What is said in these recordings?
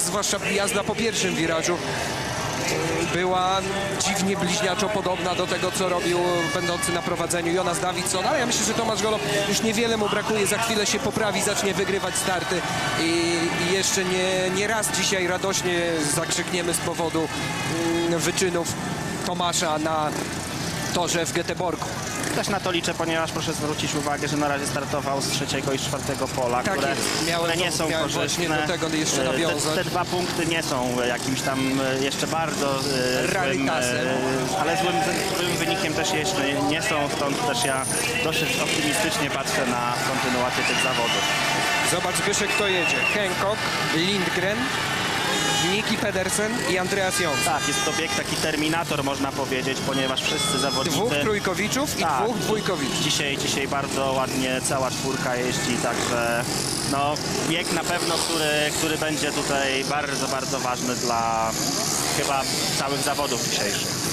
zwłaszcza jazda po pierwszym wirażu była dziwnie bliźniaczo podobna do tego, co robił będący na prowadzeniu Jonas Davidson, ale ja myślę, że Tomasz Golob już niewiele mu brakuje, za chwilę się poprawi, zacznie wygrywać starty i, i jeszcze nie, nie raz dzisiaj radośnie zakrzykniemy z powodu mm, wyczynów Tomasza na torze w Göteborgu. Też na to liczę, ponieważ proszę zwrócić uwagę, że na razie startował z trzeciego i z czwartego pola, Tak które, które nie są korzystne. do tego jeszcze E, nawiązać. Te, te dwa punkty nie są jakimś tam e, jeszcze bardzo e, złym, ale złym, złym wynikiem też jeszcze nie są, stąd też ja dosyć optymistycznie patrzę na kontynuację tych zawodów. Zobacz Zbyszek, kto jedzie. Hancock, Lindgren, Niki Pedersen i Andreas Jons. Tak, jest to bieg taki terminator można powiedzieć, ponieważ wszyscy zawodnicy... Dwóch trójkowiczów i Tak. dwóch dwójkowiczów. Dzisiaj, dzisiaj bardzo ładnie cała czwórka jeździ, także no, bieg na pewno, który, który będzie tutaj bardzo, bardzo ważny dla chyba całych zawodów dzisiejszych.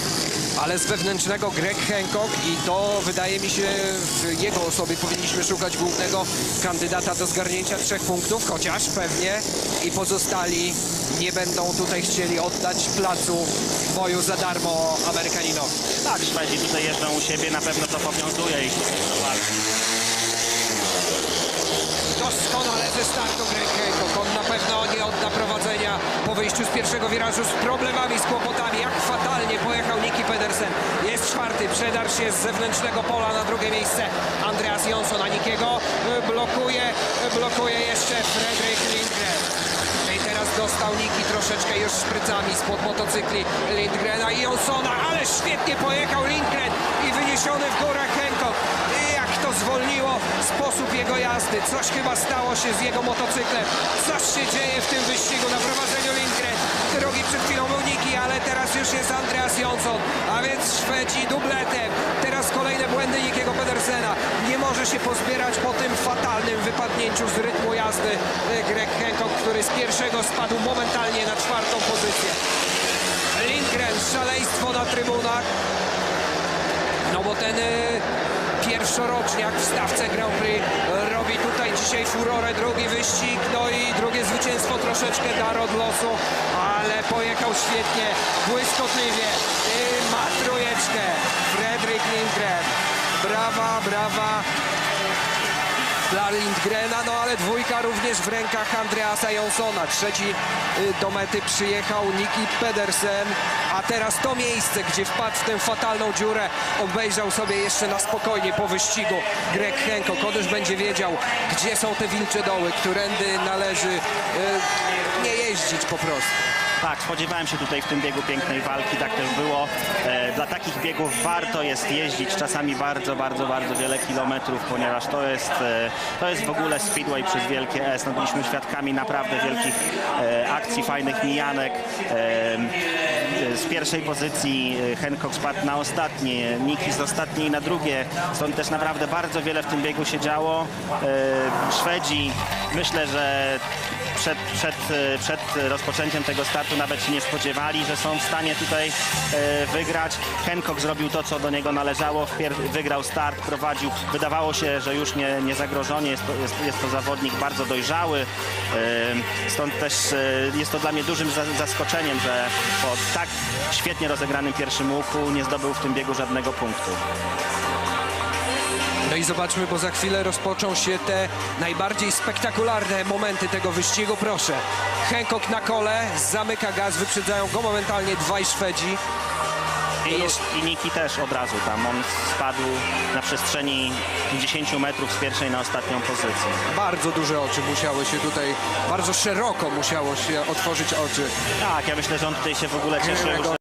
Ale z wewnętrznego Greg Hancock i to wydaje mi się w jego osobie powinniśmy szukać głównego kandydata do zgarnięcia trzech punktów, chociaż pewnie i pozostali nie będą tutaj chcieli oddać placu boju za darmo Amerykaninowi. Tak, Szwedzi tutaj jeżdżą u siebie, na pewno to powiązuje ich Doskonale ze startu Greg Hancock. On na pewno nie odda prowadzenia po wyjściu z pierwszego wirażu z problemami, z kłopotami. Jak fatalnie pojechał Niki Pedersen. Jest czwarty, przedarł się z zewnętrznego pola na drugie miejsce. Andreas Jonsson, a Nikiego e, blokuje, e, blokuje jeszcze Fredrik Lindgren. I teraz dostał Niki troszeczkę już szprycami spod motocykli Lindgrena i Jonssona, ale świetnie pojechał Lindgren i wyniesiony w górę Hancock. Jego jazdy. Coś chyba stało się z jego motocyklem. Coś się dzieje w tym wyścigu na prowadzeniu Lindgren. Drogi przed chwilą był Niki, ale teraz już jest Andreas Jonsson. A więc Szwedzi dubletem. Teraz kolejne błędy Nikiego Pedersena. Nie może się pozbierać po tym fatalnym wypadnięciu z rytmu jazdy e, Greg Hancock, który z pierwszego spadł momentalnie na czwartą pozycję. Lindgren, szaleństwo na trybunach. No bo ten y, pierwszoroczniak w stawce Grand Prix furorę, drugi wyścig, no i drugie zwycięstwo troszeczkę dar od losu, ale pojechał świetnie, błyskotliwie i ma trójeczkę. Fredrik Lindgren. Brawa, brawa dla Lindgrena, no ale dwójka również w rękach Andreasa Jonssona. Trzeci y, do mety przyjechał Niki Pedersen, a teraz to miejsce, gdzie wpadł w tę fatalną dziurę, obejrzał sobie jeszcze na spokojnie po wyścigu Greg Hancock. On będzie wiedział, gdzie są te wilcze doły, którędy należy y, nie jeździć po prostu. Tak, spodziewałem się tutaj w tym biegu pięknej walki, tak też było. E, dla takich biegów warto jest jeździć czasami bardzo, bardzo, bardzo wiele kilometrów, ponieważ to jest, e, to jest w ogóle speedway przez wielkie S. No, byliśmy świadkami naprawdę wielkich e, akcji, fajnych mijanek. Z pierwszej pozycji Hancock spadł na ostatnie, Niki z ostatniej na drugie. Stąd też naprawdę bardzo wiele w tym biegu się działo. Szwedzi myślę, że przed, przed, przed rozpoczęciem tego startu nawet się nie spodziewali, że są w stanie tutaj e, wygrać. Hancock zrobił to, co do niego należało. Wygrał start, prowadził. Wydawało się, że już nie, nie zagrożony. Jest to, jest, jest to zawodnik bardzo dojrzały. E, Stąd też e, jest to dla mnie dużym za- zaskoczeniem, że po tak świetnie rozegranym pierwszym łuku nie zdobył w tym biegu żadnego punktu. No i zobaczmy, bo za chwilę rozpoczą się te najbardziej spektakularne momenty tego wyścigu. Proszę, Hancock na kole, zamyka gaz, wyprzedzają go momentalnie dwaj Szwedzi. I, jest, I Niki też od razu tam. On spadł na przestrzeni 10 metrów z pierwszej na ostatnią pozycję. Bardzo duże oczy musiały się tutaj, bardzo szeroko musiało się otworzyć oczy. Tak, ja myślę, że on tutaj się w ogóle cieszył,